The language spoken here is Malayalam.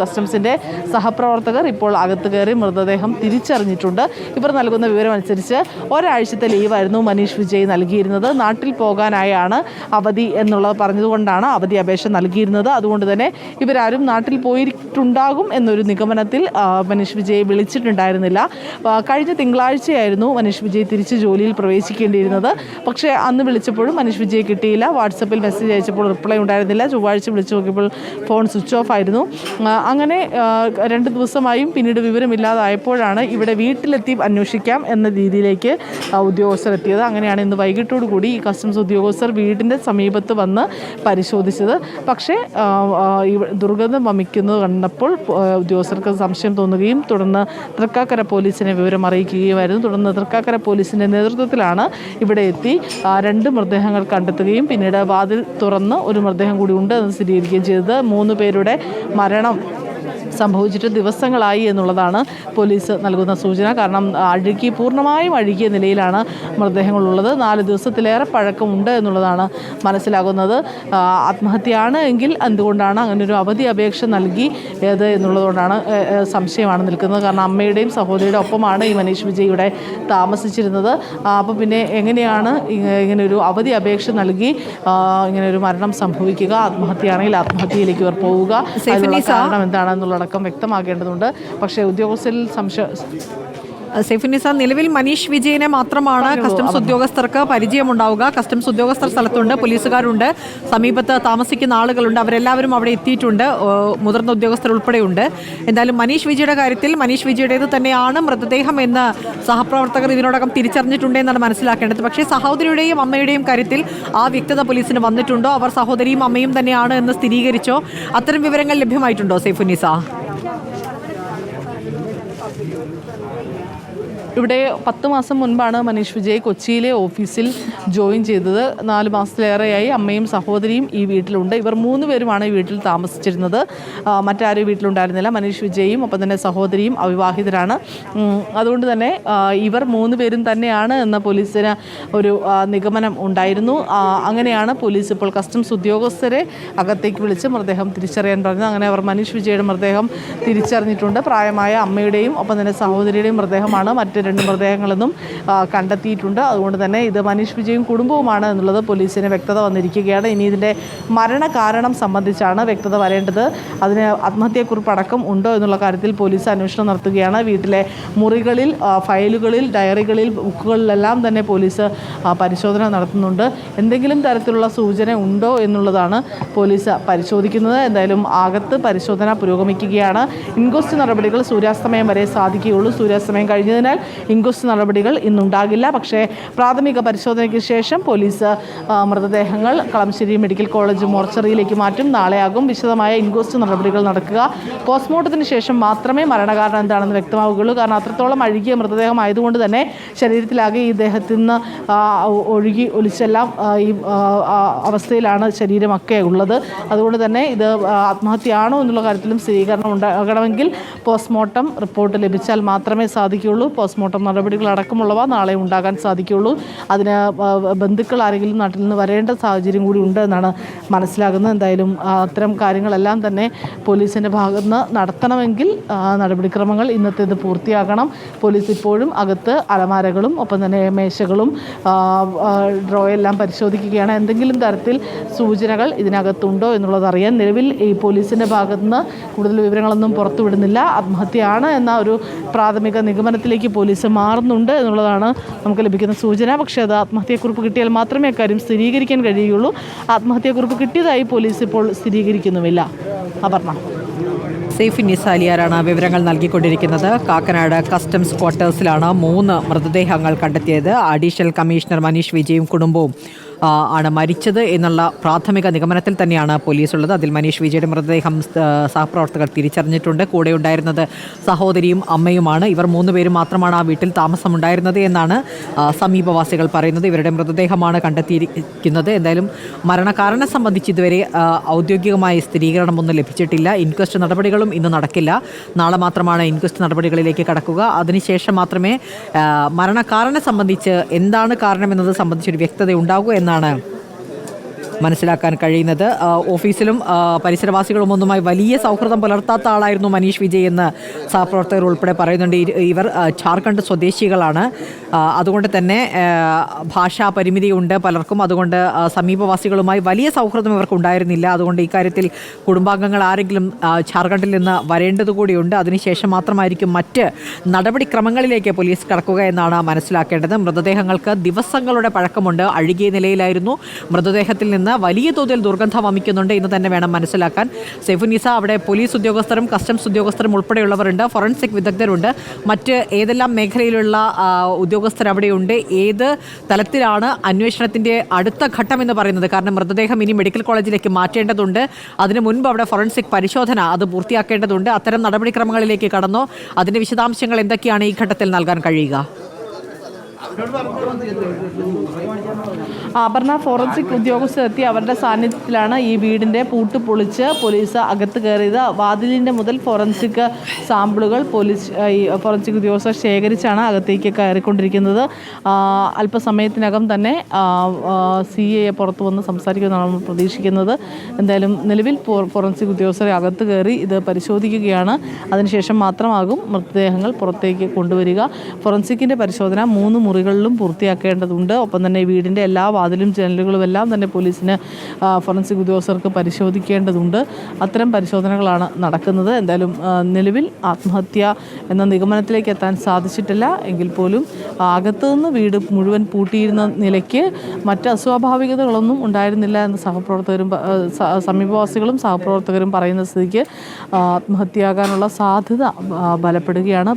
കസ്റ്റംസിന്റെ സഹപ്രവർത്തകർ ഇപ്പോൾ അകത്ത് കയറി മൃതദേഹം തിരിച്ചറിഞ്ഞിട്ടുണ്ട്. ഇവർ നൽകുന്ന വിവരമനുസരിച്ച് ഒരാഴ്ചത്തെ ലീവായിരുന്നു മനീഷ് വിജയ് നൽകിയിരുന്നത്. നാട്ടിൽ പോകാനായാണ് അവധി എന്നുള്ളത് പറഞ്ഞതുകൊണ്ടാണ് അവധി അപേക്ഷ നൽകിയിരുന്നത്. അതുകൊണ്ട് തന്നെ ഇവരാരും നാട്ടിൽ പോയിട്ടുണ്ടാകും എന്നൊരു നിഗമനത്തിൽ മനീഷ് വിജയ് വിളിച്ചിട്ടുണ്ടായിരുന്നില്ല. കഴിഞ്ഞ തിങ്കളാഴ്ചയായിരുന്നു മനീഷ് വിജയ് തിരിച്ച് ജോലിയിൽ പ്രവേശിക്കേണ്ടിയിരുന്നത്. പക്ഷേ അന്ന് വിളിച്ചപ്പോഴും മനീഷ് വിജയ് കിട്ടിയില്ല. വാട്സപ്പിൽ മെസ്സേജ് അയച്ചപ്പോൾ റിപ്ലൈ ഉണ്ടായിരുന്നില്ല. ചൊവ്വാഴ്ച വിളിച്ചു നോക്കിയപ്പോൾ ഫോൺ സ്വിച്ച് ഓഫ് ആയിരുന്നു. അങ്ങനെ രണ്ട് ദിവസമായും പിന്നീട് വിവരമില്ലാതായപ്പോഴാണ് ഇവിടെ വീട്ടിലെത്തി അന്വേഷിക്കാം എന്ന രീതിയിലേക്ക് ഉദ്യോഗസ്ഥർ എത്തിയത്. അങ്ങനെയാണ് ഇന്ന് വൈകിട്ടോടു കൂടി ഈ കസ്റ്റംസ് ഉദ്യോഗസ്ഥർ വീടിന്റെ സമീപത്ത് വന്ന് പരിശോധിച്ചത്. പക്ഷേ ദുർഗന്ധം വമിക്കുന്നത് കണ്ടപ്പോൾ ഉദ്യോഗസ്ഥർക്ക് സംശയം തോന്നുകയും തുടർന്ന് തൃക്കാക്കര പോലീസിനെ വിവരം അറിയിക്കുകയുമായിരുന്നു. തുടർന്ന് തൃക്കാക്കര പോലീസിന്റെ നേതൃത്വത്തിലാണ് ഇവിടെ എത്തി രണ്ട് മൃതദേഹങ്ങൾ കണ്ടെത്തുകയും പിന്നീട് വാതിൽ തുറന്ന് ഒരു മൃതദേഹം കൂടി ഉണ്ട് എന്ന് സ്ഥിരീകരിക്കുകയും ചെയ്തത്. മൂന്ന് പേരുടെ മരണം സംഭവിച്ചിട്ട് ദിവസങ്ങളായി എന്നുള്ളതാണ് പോലീസ് നൽകുന്ന സൂചന. കാരണം അഴുകി പൂർണമായും അഴുകിയ നിലയിലാണ് മൃതദേഹങ്ങളുള്ളത്. നാല് ദിവസത്തിലേറെ പഴക്കമുണ്ട് എന്നുള്ളതാണ് മനസ്സിലാകുന്നത്. ആത്മഹത്യയാണ് എങ്കിൽ എന്തുകൊണ്ടാണ് അങ്ങനെ ഒരു അവധി അപേക്ഷ നൽകി ഏത് എന്നുള്ളതുകൊണ്ടാണ് സംശയമാണ് നിൽക്കുന്നത്. കാരണം അമ്മയുടെയും സഹോദരിയുടെ ഒപ്പമാണ് ഈ മനീഷ് വിജയ് ഇവിടെ താമസിച്ചിരുന്നത്. അപ്പോൾ പിന്നെ എങ്ങനെയാണ് ഇങ്ങനൊരു ഇങ്ങനെ ഒരു അവധി അപേക്ഷ നൽകി ഇങ്ങനെ ഒരു മരണം സംഭവിക്കുക? ആത്മഹത്യയാണെങ്കിൽ ആത്മഹത്യയിലേക്ക് ഇവർ പോവുക. കാരണം എന്താണെന്നുള്ളടക്കം വ്യക്തമാക്കേണ്ടതുണ്ട് പക്ഷേ ഉദ്യോഗസ്ഥരിൽ സംശയം സൈഫുനിസ നിലവിൽ മനീഷ് വിജയനെ മാത്രമാണ് കസ്റ്റംസ് ഉദ്യോഗസ്ഥർക്ക് പരിചയമുണ്ടാവുക. കസ്റ്റംസ് ഉദ്യോഗസ്ഥർ സ്ഥലത്തുണ്ട് പോലീസുകാരുണ്ട്. സമീപത്ത് താമസിക്കുന്ന ആളുകളുണ്ട്. അവരെല്ലാവരും അവിടെ എത്തിയിട്ടുണ്ട്. മുതിർന്ന ഉദ്യോഗസ്ഥർ ഉൾപ്പെടെയുണ്ട്. എന്തായാലും മനീഷ് വിജയുടെ കാര്യത്തിൽ മനീഷ് വിജയുടേത് തന്നെയാണ്. മൃതദേഹം എന്ന് സഹപ്രവർത്തകർ ഇതിനോടകം തിരിച്ചറിഞ്ഞിട്ടുണ്ട് എന്നാണ് മനസ്സിലാക്കേണ്ടത്. പക്ഷേ സഹോദരിയുടെയും അമ്മയുടെയും കാര്യത്തിൽ ആ വ്യക്തത പോലീസിന് വന്നിട്ടുണ്ടോ? അവർ സഹോദരിയും അമ്മയും തന്നെയാണ് എന്ന് സ്ഥിരീകരിച്ചോ? അത്തരം വിവരങ്ങൾ ലഭ്യമായിട്ടുണ്ടോ സൈഫുനിസ ഇവിടെ പത്ത് മാസം മുൻപാണ് മനീഷ് വിജയ് കൊച്ചിയിലെ ഓഫീസിൽ ജോയിൻ ചെയ്തത്. നാല് മാസത്തിലേറെയായി അമ്മയും സഹോദരിയും ഈ വീട്ടിലുണ്ട്. ഇവർ മൂന്ന് പേരുമാണ് ഈ വീട്ടിൽ താമസിച്ചിരുന്നത്. മറ്റാരും വീട്ടിലുണ്ടായിരുന്നില്ല. മനീഷ് വിജയും ഒപ്പം തന്നെ സഹോദരിയും അവിവാഹിതരാണ്. അതുകൊണ്ട് തന്നെ ഇവർ മൂന്ന് പേരും തന്നെയാണ് എന്ന പോലീസിന് ഒരു നിഗമനം ഉണ്ടായിരുന്നു. അങ്ങനെയാണ് പോലീസ് ഇപ്പോൾ കസ്റ്റംസ് ഉദ്യോഗസ്ഥരെ അകത്തേക്ക് വിളിച്ച് മൃതദേഹം തിരിച്ചറിയാൻ പറഞ്ഞത്. അങ്ങനെ അവർ മനീഷ് വിജയുടെ മൃതദേഹം തിരിച്ചറിഞ്ഞിട്ടുണ്ട്. പ്രായമായ അമ്മയുടെയും ഒപ്പം തന്നെ സഹോദരിയുടെയും മൃതദേഹമാണ് മറ്റ് രണ്ട് മൃതദേഹങ്ങളെന്നും കണ്ടെത്തിയിട്ടുണ്ട്. അതുകൊണ്ട് തന്നെ ഇത് മനീഷ് വിജയും കുടുംബവുമാണ് എന്നുള്ളത് പോലീസിന് വ്യക്തത വന്നിരിക്കുകയാണ്. ഇനി ഇതിന്റെ മരണകാരണം സംബന്ധിച്ചാണ് വ്യക്തത വരേണ്ടത്. അതിന് ആത്മഹത്യക്കുറിപ്പ് അടക്കം ഉണ്ടോ എന്നുള്ള കാര്യത്തിൽ പോലീസ് അന്വേഷണം നടത്തുകയാണ്. വീട്ടിലെ മുറികളിൽ ഫയലുകളിൽ ഡയറികളിൽ ബുക്കുകളിലെല്ലാം തന്നെ പോലീസ് പരിശോധന നടത്തുന്നുണ്ട്. എന്തെങ്കിലും തരത്തിലുള്ള സൂചന ഉണ്ടോ എന്നുള്ളതാണ് പോലീസ് പരിശോധിക്കുന്നത്. എന്തായാലും അകത്ത് പരിശോധന പുരോഗമിക്കുകയാണ്. ഇൻക്വസ്റ്റ് നടപടികൾ സൂര്യാസ്തമയം വരെ സാധിക്കുകയുള്ളൂ. സൂര്യാസ്തമയം കഴിഞ്ഞതിനാൽ ഇൻക്വസ്റ്റ് നടപടികൾ ഇന്നുണ്ടാകില്ല. പക്ഷേ പ്രാഥമിക പരിശോധനയ്ക്ക് ശേഷം പോലീസ് മൃതദേഹങ്ങൾ കളമശ്ശേരി മെഡിക്കൽ കോളേജ് മോർച്ചറിയിലേക്ക് മാറ്റും. നാളെയാകും വിശദമായ ഇൻക്വസ്റ്റ് നടപടികൾ നടക്കുക. പോസ്റ്റ്മോർട്ടത്തിന് ശേഷം മാത്രമേ മരണകാരണം എന്താണെന്ന് വ്യക്തമാവുകയുള്ളൂ. കാരണം അത്രത്തോളം അഴുകിയ മൃതദേഹം ആയതുകൊണ്ട് തന്നെ ശരീരത്തിലാകെ ഈ ദേഹത്തിൽ നിന്ന് ഒഴുകി ഒലിച്ചെല്ലാം ഈ അവസ്ഥയിലാണ് ശരീരമൊക്കെ ഉള്ളത്. അതുകൊണ്ട് തന്നെ ഇത് ആത്മഹത്യയാണോ എന്നുള്ള കാര്യത്തിലും സ്ഥിരീകരണം ഉണ്ടാകണമെങ്കിൽ പോസ്റ്റ്മോർട്ടം റിപ്പോർട്ട് ലഭിച്ചാൽ മാത്രമേ സാധിക്കുകയുള്ളൂ. പോസ്റ്റ്മോർട്ടം നടപടികൾ അടക്കമുള്ളവ നാളെ ഉണ്ടാകാൻ സാധിക്കുകയുള്ളൂ. അതിന് ബന്ധുക്കൾ ആരെങ്കിലും നാട്ടിൽ നിന്ന് വരേണ്ട സാഹചര്യം കൂടി ഉണ്ട് എന്നാണ് മനസ്സിലാകുന്നത്. എന്തായാലും അത്തരം കാര്യങ്ങളെല്ലാം തന്നെ പോലീസിന്റെ ഭാഗത്ത് നിന്ന് നടത്തണമെങ്കിൽ നടപടിക്രമങ്ങൾ ഇന്നത്തേത് പൂർത്തിയാക്കണം പോലീസ് ഇപ്പോഴും അകത്ത് അലമാരകളും ഒപ്പം തന്നെ മേശകളും ആ, എല്ലാം പരിശോധിക്കുകയാണ്. എന്തെങ്കിലും തരത്തിൽ സൂചനകൾ ഇതിനകത്തുണ്ടോ എന്നുള്ളത് അറിയാൻ നിലവിൽ ഈ പോലീസിന്റെ ഭാഗത്തു നിന്ന് കൂടുതൽ വിവരങ്ങളൊന്നും പുറത്തുവിടുന്നില്ല. ആത്മഹത്യയാണ് എന്ന ഒരു പ്രാഥമിക നിഗമനത്തിലേക്ക് പോലീസ് മാറുന്നുണ്ട് എന്നുള്ളതാണ് നമുക്ക് ലഭിക്കുന്ന സൂചന. പക്ഷേ അത് ആത്മഹത്യക്കുറിപ്പ് കിട്ടിയാൽ മാത്രമേ അക്കാര്യം സ്ഥിരീകരിക്കാൻ കഴിയുകയുള്ളൂ. ആത്മഹത്യക്കുറിപ്പ് കിട്ടിയതായി പോലീസ് ഇപ്പോൾ സ്ഥിരീകരിക്കുന്നുമില്ല. അപർണ. സേഫ് നിസാലിയാരാണ് വിവരങ്ങൾ നൽകിക്കൊണ്ടിരിക്കുന്നത്. കാക്കനാട് കസ്റ്റംസ് ക്വാർട്ടേഴ്സിലാണ് മൂന്ന് മൃതദേഹങ്ങൾ കണ്ടെത്തിയത്. അഡീഷണൽ കമ്മീഷണർ മനീഷ് വിജയും കുടുംബവും. ആണ് മരിച്ചത് എന്നുള്ള പ്രാഥമിക നിഗമനത്തിൽ തന്നെയാണ് പോലീസ് ഉള്ളത് അതിൽ മനീഷ് വിജയുടെ മൃതദേഹം സഹപ്രവർത്തകർ തിരിച്ചറിഞ്ഞിട്ടുണ്ട്. കൂടെ ഉണ്ടായിരുന്നത് സഹോദരിയും അമ്മയുമാണ്. ഇവർ മൂന്ന് പേരും മാത്രമാണ് ആ വീട്ടിൽ താമസമുണ്ടായിരുന്നത് എന്നാണ് സമീപവാസികൾ പറയുന്നത്. ഇവരുടെ മൃതദേഹമാണ് കണ്ടെത്തിയിരിക്കുന്നത്. എന്തായാലും മരണകാരണം സംബന്ധിച്ച് ഇതുവരെ ഔദ്യോഗികമായ സ്ഥിരീകരണമൊന്നും ലഭിച്ചിട്ടില്ല. ഇൻക്വസ്റ്റ് നടപടികളും ഇന്ന് നടക്കില്ല. നാളെ മാത്രമാണ് ഇൻക്വസ്റ്റ് നടപടികളിലേക്ക് കടക്കുക. അതിനുശേഷം മാത്രമേ മരണകാരണം സംബന്ധിച്ച് എന്താണ് കാരണമെന്നത് സംബന്ധിച്ചൊരു വ്യക്തത ഉണ്ടാകൂ എന്നാണ് മനസ്സിലാക്കാൻ കഴിയുന്നത്. ഓഫീസിലും ആ, പരിസരവാസികളും ഒന്നുമായി വലിയ സൗഹൃദം പുലർത്താത്ത ആളായിരുന്നു മനീഷ് വിജയ് എന്ന് സഹപ്രവർത്തകർ ഉൾപ്പെടെ പറയുന്നുണ്ട്. ഇവർ ജാർഖണ്ഡ് സ്വദേശികളാണ്. അതുകൊണ്ട് തന്നെ ഭാഷാ പരിമിതിയുണ്ട് പലർക്കും. അതുകൊണ്ട് സമീപവാസികളുമായി വലിയ സൗഹൃദം ഇവർക്ക് ഉണ്ടായിരുന്നില്ല. അതുകൊണ്ട് ഇക്കാര്യത്തിൽ കുടുംബാംഗങ്ങൾ ആരെങ്കിലും ജാർഖണ്ഡിൽ നിന്ന് വരേണ്ടത് കൂടിയുണ്ട്. അതിനുശേഷം മാത്രമായിരിക്കും മറ്റ് നടപടിക്രമങ്ങളിലേക്ക് പോലീസ് കടക്കുക എന്നാണ് മനസ്സിലാക്കേണ്ടത്. മൃതദേഹങ്ങൾക്ക് ദിവസങ്ങളുടെ പഴക്കമുണ്ട്. അഴുകിയ നിലയിലായിരുന്നു. മൃതദേഹത്തിൽ നിന്ന് വലിയ തോതിൽ ദുർഗന്ധം വമിക്കുന്നുണ്ട്. എന്ന് തന്നെ വേണം മനസ്സിലാക്കാൻ. സെഫുനിസ അവിടെ പോലീസ് ഉദ്യോഗസ്ഥരും കസ്റ്റംസ് ഉദ്യോഗസ്ഥരും ഉൾപ്പെടെയുള്ളവരുണ്ട്. ഫോറൻസിക് വിദഗ്ധരുണ്ട്. മറ്റ് ഏതെല്ലാം മേഖലയിലുള്ള ഉദ്യോഗസ്ഥർ അവിടെയുണ്ട്? ഏത് തലത്തിലാണ് അന്വേഷണത്തിന്റെ അടുത്ത ഘട്ടം എന്ന് പറയുന്നത്? കാരണം മൃതദേഹം ഇനി മെഡിക്കൽ കോളേജിലേക്ക് മാറ്റേണ്ടതുണ്ട്. അതിനു മുൻപ് അവിടെ ഫോറൻസിക് പരിശോധന അത് പൂർത്തിയാക്കേണ്ടതുണ്ട്. അത്തരം നടപടിക്രമങ്ങളിലേക്ക് കടന്നോ? അതിന്റെ വിശദാംശങ്ങൾ എന്തൊക്കെയാണ് ഈ ഘട്ടത്തിൽ നൽകാൻ കഴിയുക? അപർണ ഫോറൻസിക് ഉദ്യോഗസ്ഥർ എത്തി അവരുടെ സാന്നിധ്യത്തിലാണ് ഈ വീടിന്റെ പൂട്ട് പൊളിച്ച് പോലീസ് അകത്ത് കയറിയത്. വാതിലിന്റെ മുതൽ ഫോറൻസിക് സാമ്പിളുകൾ പോലീസ് ഫോറൻസിക് ഉദ്യോഗസ്ഥർ ശേഖരിച്ചാണ് അകത്തേക്ക് കയറിക്കൊണ്ടിരിക്കുന്നത്. അല്പസമയത്തിനകം തന്നെ സി എ പുറത്തു വന്ന് സംസാരിക്കുമെന്നാണ് നമ്മൾ പ്രതീക്ഷിക്കുന്നത്. എന്തായാലും നിലവിൽ ഫോറൻസിക് ഉദ്യോഗസ്ഥരെ അകത്ത് കയറി ഇത് പരിശോധിക്കുകയാണ്. അതിനുശേഷം മാത്രമാകും മൃതദേഹങ്ങൾ പുറത്തേക്ക് കൊണ്ടുവരിക. ഫോറൻസിക്കിന്റെ പരിശോധന മൂന്ന് മുറികളിലും പൂർത്തിയാക്കേണ്ടതുണ്ട്. ഒപ്പം തന്നെ വീടിന്റെ എല്ലാ വാതിലും ജനലുകളും എല്ലാം തന്നെ പോലീസിന് ഫോറൻസിക് ഉദ്യോഗസ്ഥർക്ക് പരിശോധിക്കേണ്ടതുണ്ട്. അത്തരം പരിശോധനകളാണ് നടക്കുന്നത്. എന്തായാലും നിലവിൽ ആത്മഹത്യ എന്ന നിഗമനത്തിലേക്ക് എത്താൻ സാധിച്ചിട്ടില്ല. എങ്കിൽ പോലും അകത്തുനിന്ന് വീട് മുഴുവൻ പൂട്ടിയിരുന്ന നിലയ്ക്ക് മറ്റ് അസ്വാഭാവികതകളൊന്നും ഉണ്ടായിരുന്നില്ല എന്ന് സഹപ്രവർത്തകരും സമീപവാസികളും സഹപ്രവർത്തകരും പറയുന്ന സ്ഥിതിക്ക് ആത്മഹത്യയാകാനുള്ള സാധ്യത ബലപ്പെടുകയാണ്.